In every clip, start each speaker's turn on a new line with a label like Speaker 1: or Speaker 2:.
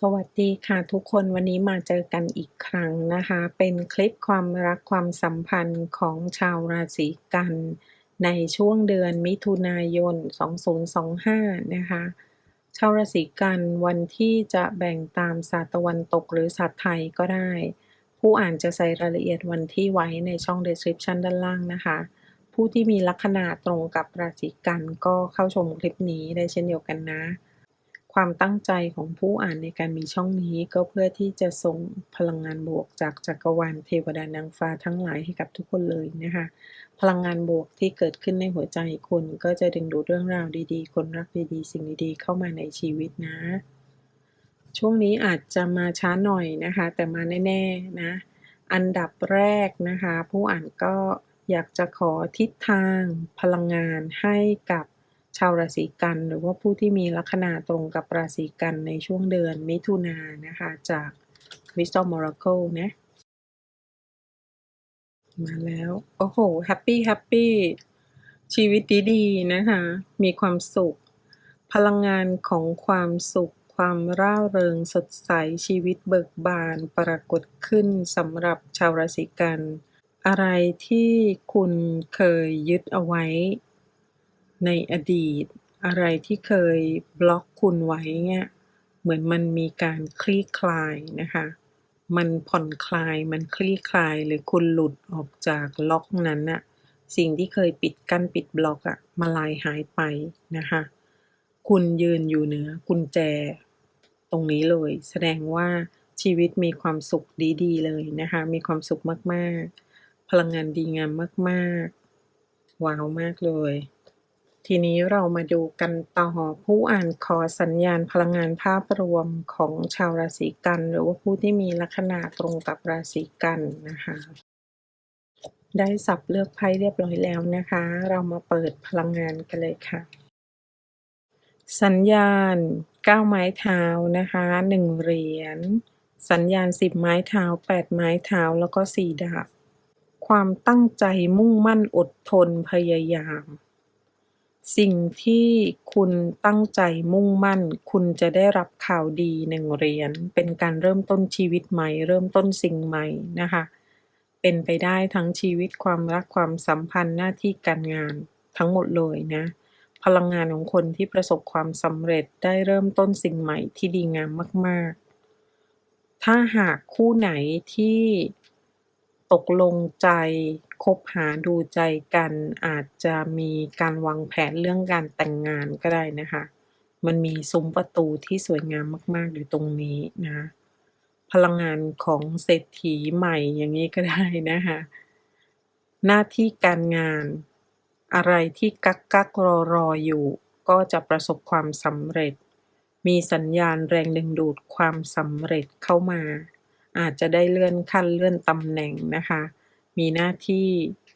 Speaker 1: สวัสดีค่ะทุกคนวันนี้มาเจอกันอีกครั้งนะคะ เป็นคลิปความรักความสัมพันธ์ของชาวราศีกัน ในช่วงเดือนมิถุนายน 2025 นะคะ ชาวราศีกันวันที่จะแบ่งตามศาสตร์ตะวันตกหรือศาสตร์ไทยก็ได้ ผู้อ่านจะใส่รายละเอียดวันที่ไว้ในช่อง description ด้านล่างนะคะ ผู้ที่มีลัคนาตรงกับราศีกันก็เข้าชมคลิปนี้ได้เช่นเดียวกันนะ ความตั้งใจของผู้อ่านในการมีช่องนี้ก็เพื่อที่จะส่งพลังงานบวกจากจักรวาลเทวดานางฟ้าทั้งหลายให้กับทุกคนเลยนะคะ พลังงานบวกที่เกิดขึ้นในหัวใจคุณก็จะดึงดูดเรื่องราวดีๆ คนรักดีๆ สิ่งดีๆ เข้ามาในชีวิตนะ ช่วงนี้อาจจะมาช้าหน่อยนะคะ แต่มาแน่ๆนะ อันดับแรกนะคะ ผู้อ่านก็อยากจะขอทิศทางพลังงานให้กับ ชาวราศีกัน หรือว่าผู้ที่มีลัคนาตรงกับราศีกันในช่วงเดือนมิถุนายนนะคะ จาก Crystal Oracle นะมาแล้ว โอ้โหแฮปปี้แฮปปี้ชีวิตดีๆนะคะ มีความสุข พลังงานของความสุข ความร่าเริงสดใสชีวิตเบิกบานปรากฏขึ้นสำหรับชาวราศีกัน อะไรที่คุณเคยยึดเอาไว้ ในอดีต อะไรที่เคยบล็อกคุณไว้เนี่ยเหมือนมันมีการคลี่คลายนะคะ มันผ่อนคลายมันคลี่คลายหรือคุณหลุดออกจากล็อกนั้นน่ะสิ่งที่เคยปิดกั้นปิดบล็อกอะมาลายหายไปนะคะ คุณยืนอยู่เหนือกุญแจ ตรงนี้เลย แสดงว่าชีวิตมีความสุขดีๆ เลยนะคะ มีความสุขมากๆ พลังงานดีงามมากๆ ว้าวมากเลย ทีนี้เรามาดูกันต่อผู้อ่านขอสัญญาณพลังงานภาพรวมของชาวราศีกัน หรือว่าผู้ที่มีลัคนาตรงกับราศีกันนะคะ ได้สับเลือกไพ่เรียบร้อยแล้วนะคะ เรามาเปิดพลังงานกันเลยค่ะ สัญญาณ9ไม้เท้านะคะ1เหรียญสัญญาณ10ไม้เท้า8ไม้เท้าแล้วก็4ดาบความตั้งใจมุ่งมั่นอดทนพยายาม สิ่งที่คุณตั้งใจมุ่งมั่น คุณจะได้รับข่าวดีหนึ่งเหรียญ เป็นการเริ่มต้นชีวิตใหม่ เริ่มต้นสิ่งใหม่นะคะ เป็นไปได้ทั้งชีวิตความรักความสัมพันธ์หน้าที่การงานทั้งหมดเลยนะ พลังงานของคนที่ประสบความสำเร็จได้เริ่มต้นสิ่งใหม่ที่ดีงามมาก ๆ ถ้าหากคู่ไหนที่ตกลงใจ คบหาดูใจกันอาจจะมีการวางแผนเรื่องการแต่งงานก็ได้นะคะ มันมีซุ้มประตูที่สวยงามมากๆอยู่ตรงนี้นะ พลังงานของเศรษฐีใหม่อย่างนี้ก็ได้นะคะหน้าที่การงานอะไรที่กักกักรอรออยู่ ก็จะประสบความสำเร็จ มีสัญญาณแรงดึงดูดความสำเร็จเข้ามา อาจจะได้เลื่อนขั้นเลื่อนตำแหน่งนะคะ มีหน้าที่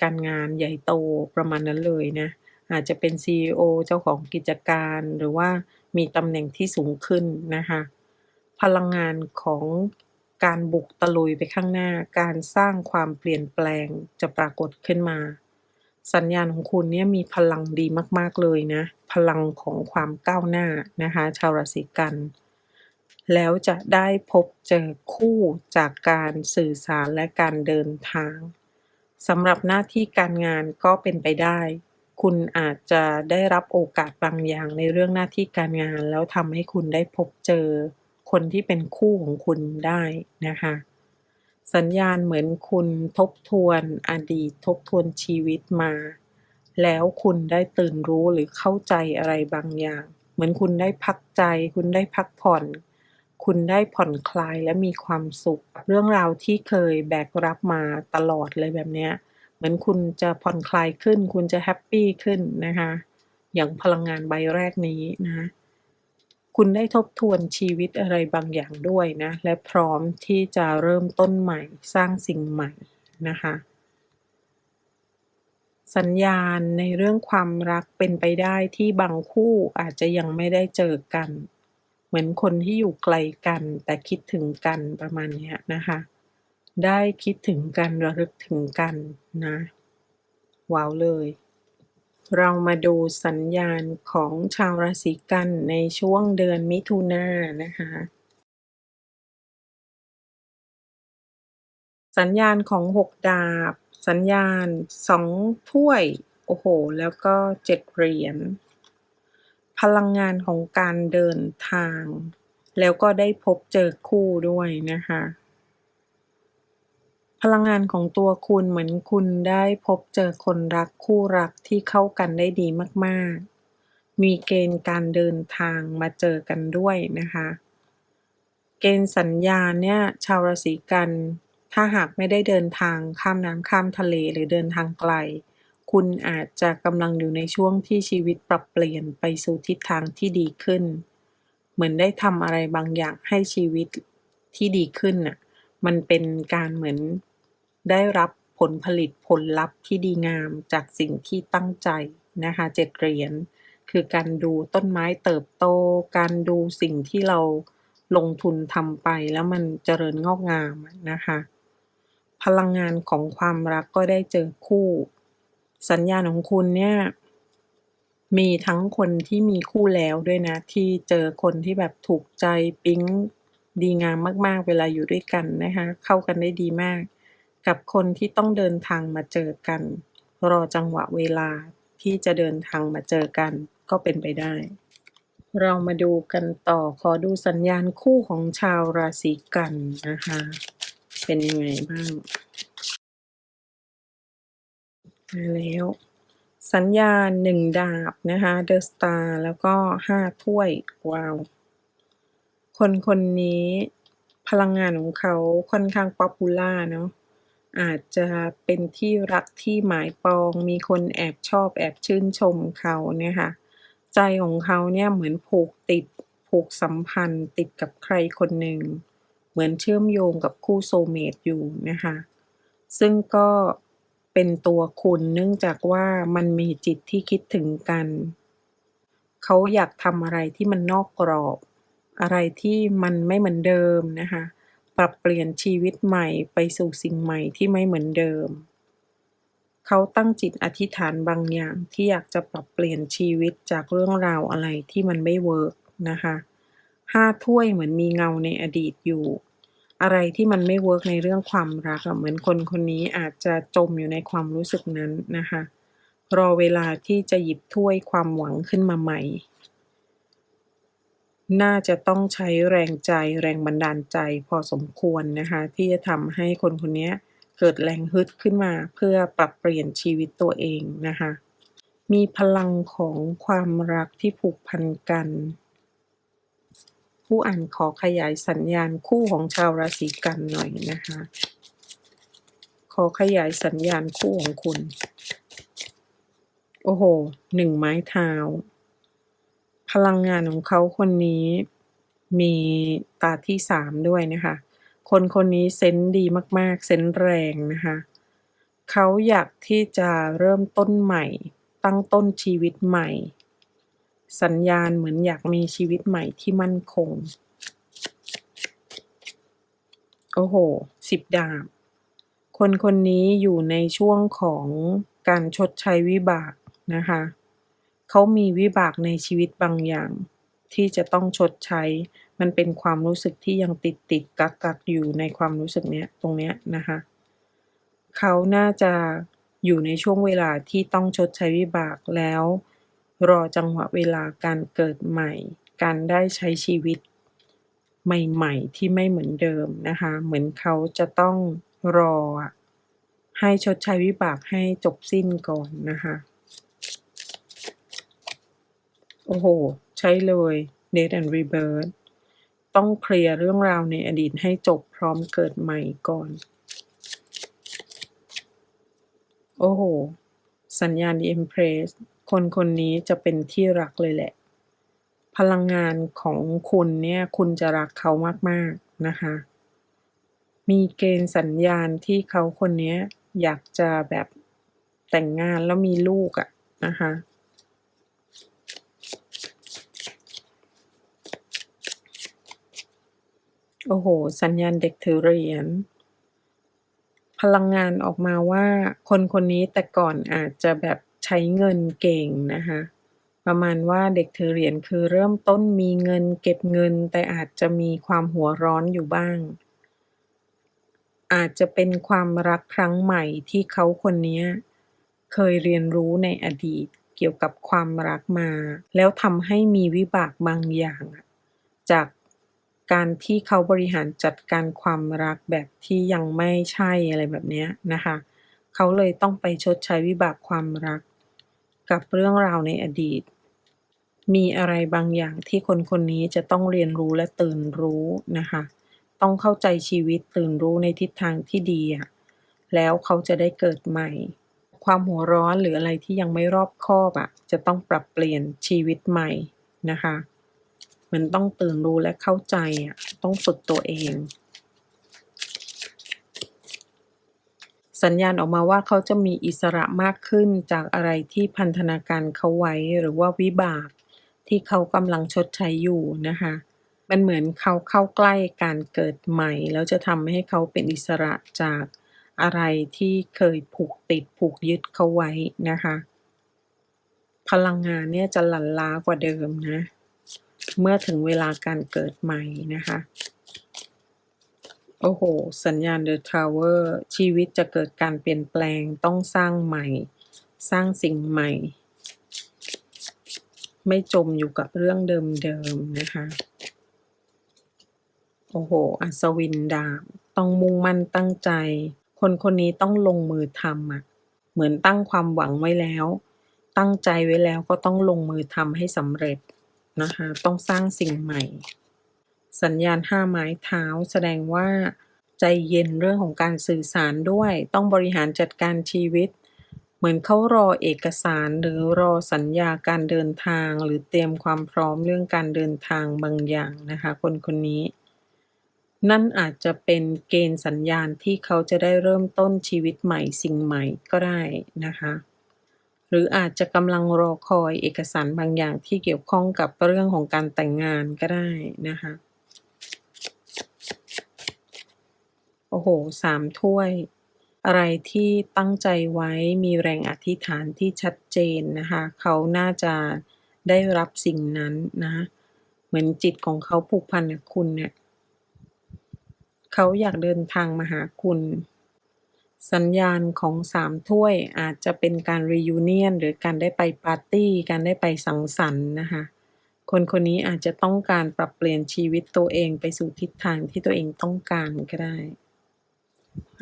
Speaker 1: การงานใหญ่โตประมาณนั้นเลยนะ อาจจะเป็น CEO เจ้าของกิจการหรือว่ามีตำแหน่งที่สูงขึ้นนะคะ พลังงานของการบุกตะลุยไปข้างหน้า การสร้างความเปลี่ยนแปลงจะปรากฏขึ้นมา สัญญาณของคุณเนี่ยมีพลังดีมาก ๆ เลยนะ พลังของความก้าวหน้านะคะ ชาวราศีกัน แล้วจะได้พบเจอคู่จากการสื่อสารและการเดินทาง สำหรับหน้าที่การงานก็เป็นไปได้ คุณอาจจะได้รับโอกาสบางอย่างในเรื่องหน้าที่การงาน แล้วทำให้คุณได้พบเจอคนที่เป็นคู่ของคุณได้นะคะ สัญญาณเหมือนคุณทบทวนอดีตทบทวนชีวิตมา แล้วคุณได้ตื่นรู้หรือเข้าใจอะไรบางอย่าง เหมือนคุณได้พักใจ คุณได้พักผ่อน คุณได้ผ่อนคลายและมีความสุข เรื่องราวที่เคยแบกรับมาตลอดเลยแบบเนี้ยเหมือนคุณจะผ่อนคลายขึ้น คุณจะแฮปปี้ขึ้นนะคะ อย่างพลังงานใบแรกนี้นะ คุณได้ทบทวนชีวิตอะไรบางอย่างด้วยนะ และพร้อมที่จะเริ่มต้นใหม่ สร้างสิ่งใหม่นะคะสัญญาณในเรื่องความรักเป็นไปได้ที่บางคู่อาจจะยังไม่ได้เจอกัน เหมือนคนที่อยู่ไกลกัน แต่คิดถึงกันประมาณนี้นะคะ ได้คิดถึงกันระลึกถึงกันนะว้าวเลย เรามาดูสัญญาณของชาวราศีกันในช่วงเดือนมิถุนายนนะคะสัญญาณของหกดาบ สัญญาณสองถ้วย โอ้โห แล้วก็เจ็ดเหรียญ พลังงานของการเดินทาง แล้วก็ได้พบเจอคู่ด้วยนะคะ พลังงานของตัวคุณเหมือนคุณได้พบเจอคนรักคู่รักที่เข้ากันได้ดีมากๆ มีเกณฑ์การเดินทางมาเจอกันด้วยนะคะ เกณฑ์สัญญาณเนี่ยชาวราศีกัน ถ้าหากไม่ได้เดินทางข้ามน้ำข้ามทะเลหรือเดินทางไกล คุณอาจจะกำลังอยู่ในช่วงที่ชีวิตปรับเปลี่ยนไปสู่ทิศทางที่ดีขึ้น เหมือนได้ทำอะไรบางอย่างให้ชีวิตที่ดีขึ้นน่ะ มันเป็นการเหมือนได้รับผลผลิตผลลัพธ์ที่ดีงามจากสิ่งที่ตั้งใจนะคะเจ็ดเหรียญคือการดูต้นไม้เติบโต การดูสิ่งที่เราลงทุนทำไปแล้วมันเจริญงอกงามนะคะ พลังงานของความรักก็ได้เจอคู่ สัญญาณของคุณเนี่ย มีทั้งคนที่มีคู่แล้วด้วยนะ ที่เจอคนที่แบบถูกใจปิ๊งดีงามมาก ๆ เวลาอยู่ด้วยกันนะคะ เข้ากันได้ดีมาก กับคนที่ต้องเดินทางมาเจอกัน รอจังหวะเวลาที่จะเดินทางมาเจอกันก็เป็นไปได้ เรามาดูกันต่อขอดูสัญญาณคู่ของชาวราศีกันนะคะ เป็นยังไงบ้าง มาแล้ว สัญญาณหนึ่งดาบนะคะเดอะสตาร์แล้วก็ห้าถ้วย ว้าว คนคนนี้พลังงานของเขาค่อนข้างป๊อปปูล่าเนาะอาจจะเป็นที่รักที่หมายปอง มีคนแอบชอบแอบชื่นชมเขาเนี่ยค่ะ ใจของเขาเนี่ยเหมือนผูกติดผูกสัมพันธ์ติดกับใครคนหนึ่ง เหมือนเชื่อมโยงกับคู่โซเมตอยู่นะคะ ซึ่งก็ เป็นตัวคุณเนื่องจากว่ามันมีจิตที่คิดถึงกัน เขาอยากทำอะไรที่มันนอกกรอบ อะไรที่มันไม่เหมือนเดิมนะคะ ปรับเปลี่ยนชีวิตใหม่ไปสู่สิ่งใหม่ที่ไม่เหมือนเดิม เขาตั้งจิตอธิษฐานบางอย่างที่อยากจะปรับเปลี่ยนชีวิตจากเรื่องราวอะไรที่มันไม่เวิร์กนะคะห้าถ้วยเหมือนมีเงาในอดีตอยู่ อะไรที่มันไม่เวิร์กในเรื่องความรักอะเหมือนคนคนนี้อาจจะจมอยู่ในความรู้สึกนั้นนะคะ รอเวลาที่จะหยิบถ้วยความหวังขึ้นมาใหม่ น่าจะต้องใช้แรงใจแรงบันดาลใจพอสมควรนะคะ ที่จะทำให้คนคนนี้เกิดแรงฮึดขึ้นมาเพื่อปรับเปลี่ยนชีวิตตัวเองนะคะ มีพลังของความรักที่ผูกพันกัน ผู้อ่านขอขยายสัญญาณคู่ของชาวราศีกันหน่อยนะคะ ขอขยายสัญญาณคู่ของคุณ โอ้โหหนึ่งไม้เท้า พลังงานของเขาคนนี้มีตาที่สามด้วยนะคะ คนคนนี้เซนดีมาก ๆ เซนแรงนะคะ เขาอยากที่จะเริ่มต้นใหม่ ตั้งต้นชีวิตใหม่ สัญญาณเหมือนอยากมีชีวิตใหม่ที่มั่นคง โอ้โห สิบดาบ คนคนนี้อยู่ในช่วงของการชดใช้วิบากนะคะ เขามีวิบากในชีวิตบางอย่าง ที่จะต้องชดใช้ มันเป็นความรู้สึกที่ยังติดติดกักกักอยู่ในความรู้สึกเนี้ยตรงเนี้ยนะคะ เขาน่าจะอยู่ในช่วงเวลาที่ต้องชดใช้วิบากแล้ว รอจังหวะเวลาการเกิดใหม่ การได้ใช้ชีวิตใหม่ๆ ที่ไม่เหมือนเดิมนะคะ เหมือนเขาจะต้องรอ ให้ชดใช้วิบากให้จบสิ้นก่อนนะคะ โอ้โห ใช่เลย Death and Rebirth ต้องเคลียร์เรื่องราวในอดีตให้จบพร้อมเกิดใหม่ก่อน โอ้โห สัญญาณ The Empress คนคนนี้จะเป็นที่รักเลยแหละ พลังงานของคุณเนี่ยคุณจะรักเขามากๆนะคะ มีเกณฑ์สัญญาณที่เขาคนนี้อยากจะแบบแต่งงานแล้วมีลูกอะนะคะโอ้โห สัญญาณเด็กถือเหรียญ พลังงานออกมาว่าคนคนนี้แต่ก่อนอาจจะแบบ ช้เงินเก่งนะคะประมาณว่าเด็กถือเหรียญคือเริ่มต้นมีเงินเก็บเงิน แต่อาจจะมีความหัวร้อนอยู่บ้าง อาจจะเป็นความรักครั้งใหม่ที่เขาคนนี้เคยเรียนรู้ในอดีตเกี่ยวกับความรักมา แล้วทำให้มีวิบากบางอย่าง จากการที่เขาบริหารจัดการความรักแบบที่ยังไม่ใช่อะไรแบบนี้นะคะ เขาเลยต้องไปชดใช้วิบากความรัก กับเรื่องราวในอดีต มีอะไรบางอย่างที่คนคนนี้จะต้องเรียนรู้และตื่นรู้นะคะ ต้องเข้าใจชีวิตตื่นรู้ในทิศทางที่ดีอะแล้วเขาจะได้เกิดใหม่ ความหัวร้อนหรืออะไรที่ยังไม่รอบคอบอะจะต้องปรับเปลี่ยนชีวิตใหม่นะคะ มันต้องตื่นรู้และเข้าใจอะต้องฝึกตัวเอง สัญญาณออกมาว่าเขาจะมีอิสระมากขึ้นจากอะไรที่พันธนาการเขาไว้ หรือว่าวิบากที่เขากำลังชดใช้อยู่นะคะ มันเหมือนเขาเข้าใกล้การเกิดใหม่ แล้วจะทำให้เขาเป็นอิสระจากอะไรที่เคยผูกติดผูกยึดเขาไว้นะคะ พลังงานเนี่ยจะหลั่นล้ากว่าเดิมนะ เมื่อถึงเวลาการเกิดใหม่นะคะ โอ้โหสัญญาณ The Tower ชีวิตจะเกิดการเปลี่ยนแปลง ต้องสร้างใหม่ สร้างสิ่งใหม่ ไม่จมอยู่กับเรื่องเดิมๆ นะคะ โอ้โห อัศวินดาบ ต้องมุ่งมั่นตั้งใจ คนคนนี้ต้องลงมือทำอะเหมือนตั้งความหวังไว้แล้ว ตั้งใจไว้แล้วก็ต้องลงมือทำให้สำเร็จนะคะ ต้องสร้างสิ่งใหม่ สัญญาณห้าไม้เท้าแสดงว่า ใจเย็นเรื่องของการสื่อสารด้วย ต้องบริหารจัดการชีวิต เหมือนเขารอเอกสารหรือรอสัญญาการเดินทาง หรือเตรียมความพร้อมเรื่องการเดินทางบางอย่างนะคะ คนคนนี้ นั่นอาจจะเป็นเกณฑ์สัญญาณที่เขาจะได้เริ่มต้นชีวิตใหม่สิ่งใหม่ก็ได้นะคะหรืออาจจะกำลังรอคอยเอกสารบางอย่างที่เกี่ยวข้องกับเรื่องของการแต่งงานก็ได้นะคะ โอ้โหสามถ้วย อะไรที่ตั้งใจไว้ มีแรงอธิษฐานที่ชัดเจนนะคะ เขาน่าจะได้รับสิ่งนั้นนะ เหมือนจิตของเขาผูกพันกับคุณเนี่ย เขาอยากเดินทางมาหาคุณ สัญญาณของสามถ้วยอาจจะเป็นการรียูเนียนหรือการได้ไปปาร์ตี้การได้ไปสังสรรค์นะคะ คนคนนี้อาจจะต้องการปรับเปลี่ยนชีวิตตัวเองไปสู่ทิศทางที่ตัวเองต้องการก็ได้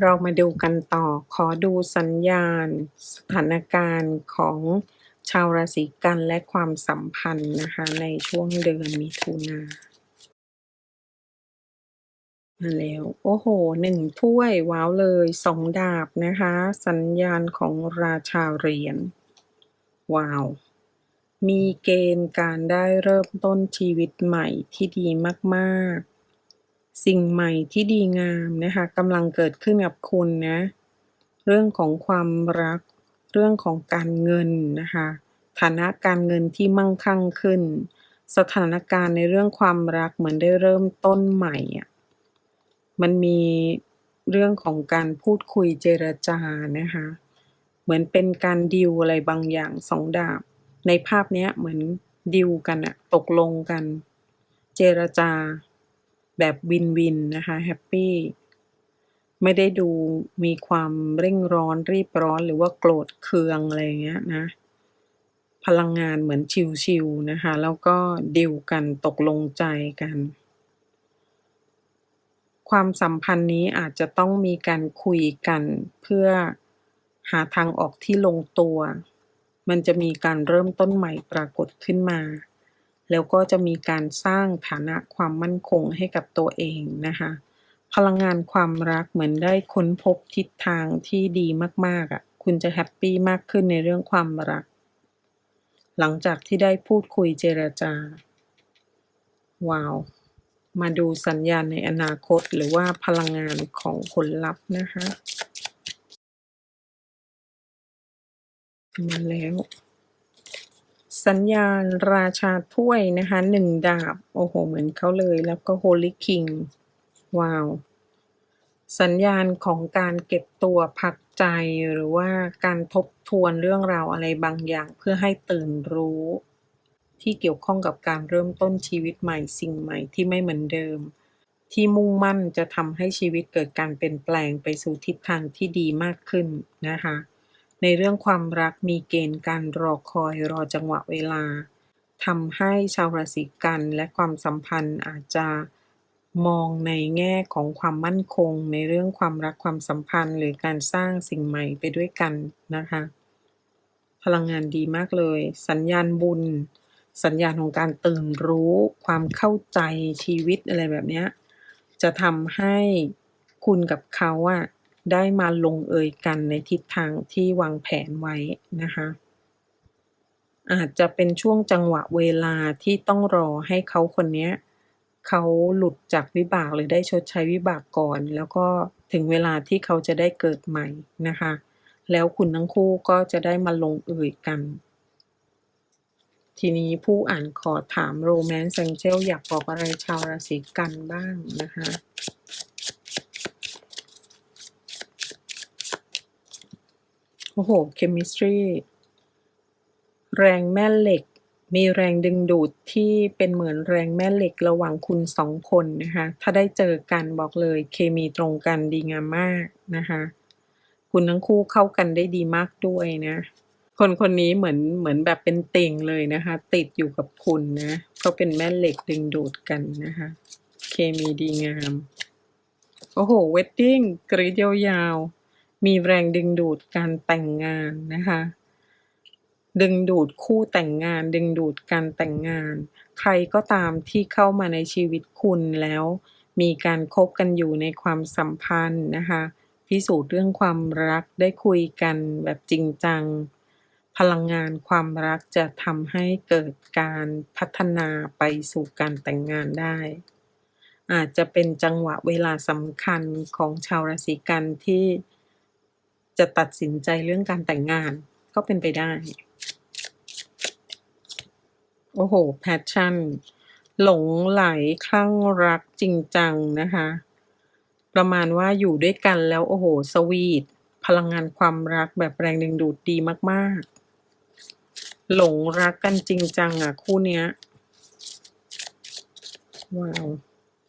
Speaker 1: เรามาดูกันต่อ ขอดูสัญญาณ สถานการณ์ของชาวราศีกันและความสัมพันธ์นะคะในช่วงเดือนมิถุนามาแล้ว โอ้โหหนึ่งถ้วย ว้าวเลยสองดาบนะคะ สัญญาณของราชาเหรียญว้าว มีเกณฑ์การได้เริ่มต้นชีวิตใหม่ที่ดีมาก ๆ สิ่งใหม่ที่ดีงามนะคะกำลังเกิดขึ้นกับคุณนะ เรื่องของความรัก เรื่องของการเงินนะคะ ฐานะการเงินที่มั่งคั่งขึ้น สถานการณ์ในเรื่องความรักเหมือนได้เริ่มต้นใหม่อะมันมีเรื่องของการพูดคุยเจรจานะคะ เหมือนเป็นการดีลอะไรบางอย่างสองดาบ ในภาพเนี้ยเหมือนดีลกันอะตกลงกัน เจรจา แบบวินวินนะคะแฮปปี้ไม่ได้ดูมีความเร่งร้อนรีบร้อนหรือว่าโกรธเคืองอะไรเงี้ยนะ พลังงานเหมือนชิลๆนะคะ แล้วก็ดีลกันตกลงใจกัน ความสัมพันธ์นี้อาจจะต้องมีการคุยกันเพื่อหาทางออกที่ลงตัว มันจะมีการเริ่มต้นใหม่ปรากฏขึ้นมา แล้วก็จะมีการสร้างฐานะความมั่นคงให้กับตัวเองนะคะพลังงานความรักเหมือนได้ค้นพบทิศทางที่ดีมากๆอะคุณจะแฮปปี้มากขึ้นในเรื่องความรัก หลังจากที่ได้พูดคุยเจรจา ว้าว มาดูสัญญาณในอนาคตหรือว่าพลังงานของผลลัพธ์นะคะมาแล้ว สัญญาณราชาถ้วยนะคะหนึ่งดาบ โอ้โห เหมือนเขาเลยแล้วก็ Holy King ว้าว สัญญาณของการเก็บตัวพักใจหรือว่าการทบทวนเรื่องราวอะไรบางอย่างเพื่อให้ตื่นรู้ ที่เกี่ยวข้องกับการเริ่มต้นชีวิตใหม่สิ่งใหม่ที่ไม่เหมือนเดิม ที่มุ่งมั่นจะทำให้ชีวิตเกิดการเปลี่ยนแปลงไปสู่ทิศทางที่ดีมากขึ้นนะคะ ในเรื่องความรักมีเกณฑ์การรอคอยรอจังหวะเวลาทำให้ชาวราศีกันและความสัมพันธ์อาจจะมองในแง่ของความมั่นคง ในเรื่องความรักความสัมพันธ์ หรือการสร้างสิ่งใหม่ไปด้วยกันนะคะ พลังงานดีมากเลย สัญญาณบุญ สัญญาณของการตื่นรู้ ความเข้าใจชีวิตอะไรแบบนี้จะทำให้คุณกับเขาอะ ได้มาลงเอยกันในทิศทางที่วางแผนไว้นะคะ อาจจะเป็นช่วงจังหวะเวลาที่ต้องรอให้เขาคนนี้เขาหลุดจากวิบากหรือได้ชดใช้วิบากก่อน แล้วก็ถึงเวลาที่เขาจะได้เกิดใหม่นะคะ แล้วคุณทั้งคู่ก็จะได้มาลงเอยกัน ทีนี้ผู้อ่านขอถามโรแมนต์ a ซ g เจลอยากบอกอะไรชาวราศีกันบ้างนะคะ อ้โหเคมิสตรีแรงแม่เหล็ก มีแรงดึงดูดที่เป็นเหมือนแรงแม่เหล็กระหว่างคุณสองคนนะคะ ถ้าได้เจอกันบอกเลยเคมีตรงกันดีงามมากนะคะ คุณทั้งคู่เข้ากันได้ดีมากด้วยนะ คนคนนี้เหมือนเหมือนแบบเป็นติ่งเลยนะคะ ติดอยู่กับคุณนะเขาเป็นแม่เหล็กดึงดูดกันนะคะ เคมีดีงาม โอ้โหเวดดิ้งกรีดยาวๆ มีแรงดึงดูดการแต่งงานนะคะ ดึงดูดคู่แต่งงาน ดึงดูดการแต่งงาน ใครก็ตามที่เข้ามาในชีวิตคุณแล้ว มีการคบกันอยู่ในความสัมพันธ์นะคะพิสูจน์เรื่องความรักได้คุยกันแบบจริงจัง พลังงานความรักจะทำให้เกิดการพัฒนาไปสู่การแต่งงานได้ อาจจะเป็นจังหวะเวลาสำคัญของชาวราศีกันที่ จะตัดสินใจเรื่องการแต่งงานก็เป็นไปได้ โอ้โห แพชชั่น หลงไหลคลั่งรักจริงจังนะคะ ประมาณว่าอยู่ด้วยกันแล้ว โอ้โห สวีท พลังงานความรักแบบแรงดึงดูดดีมากๆ หลงรักกันจริงจังอะ คู่เนี้ย ว้าว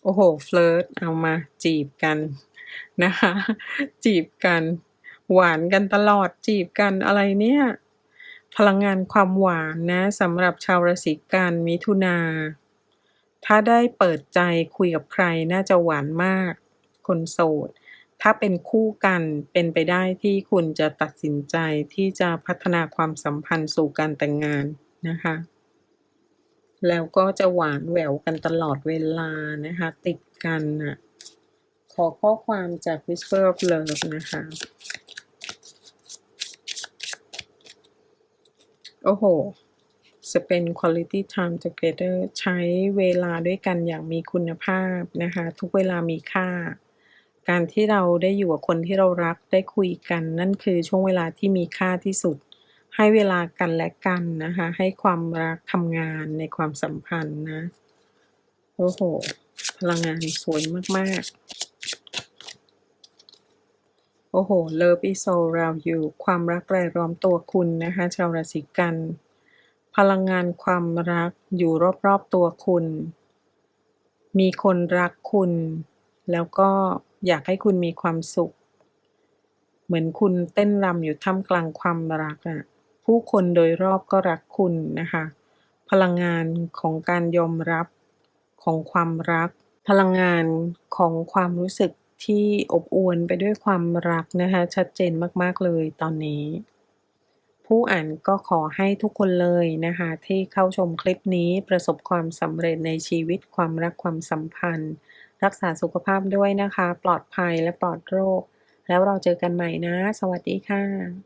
Speaker 1: โอ้โห เฟลิร์ตเอามาจีบกันนะคะ จีบกัน หวานกันตลอดจีบกันอะไรเนี่ย พลังงานความหวานนะสำหรับชาวราศีกันมิถุนา ถ้าได้เปิดใจคุยกับใครน่าจะหวานมาก คนโสด ถ้าเป็นคู่กันเป็นไปได้ที่คุณจะตัดสินใจที่จะพัฒนาความสัมพันธ์สู่การแต่งงานนะคะ แล้วก็จะหวานแหววกันตลอดเวลานะคะ ติดกันน่ะขอข้อความจาก Whisper of Love นะคะ โอ้โห spend quality time together ใช้เวลาด้วยกันอย่างมีคุณภาพนะคะ ทุกเวลามีค่า การที่เราได้อยู่กับคนที่เรารักได้คุยกัน นั่นคือช่วงเวลาที่มีค่าที่สุด ให้เวลากันและกันนะคะ ให้ความรักทำงานในความสัมพันธ์นะ โอ้โห พลังงานสวยมาก ๆ โอ้โห Love is all around you ความรักรายล้อมตัวคุณนะคะชาวราศีกัน พลังงานความรักอยู่รอบๆตัวคุณ มีคนรักคุณ แล้วก็อยากให้คุณมีความสุข เหมือนคุณเต้นรำอยู่ท่ามกลางความรักอะ่ะ ผู้คนโดยรอบก็รักคุณนะคะ พลังงานของการยอมรับของความรัก พลังงานของความรู้สึก ที่อบอวลไปด้วยความรักนะคะ ชัดเจนมากๆเลยตอนนี้ ผู้อ่านก็ขอให้ทุกคนเลยนะคะ ที่เข้าชมคลิปนี้ประสบความสำเร็จในชีวิตความรักความสัมพันธ์ รักษาสุขภาพด้วยนะคะ ปลอดภัยและปลอดโรค แล้วเราเจอกันใหม่นะ สวัสดีค่ะ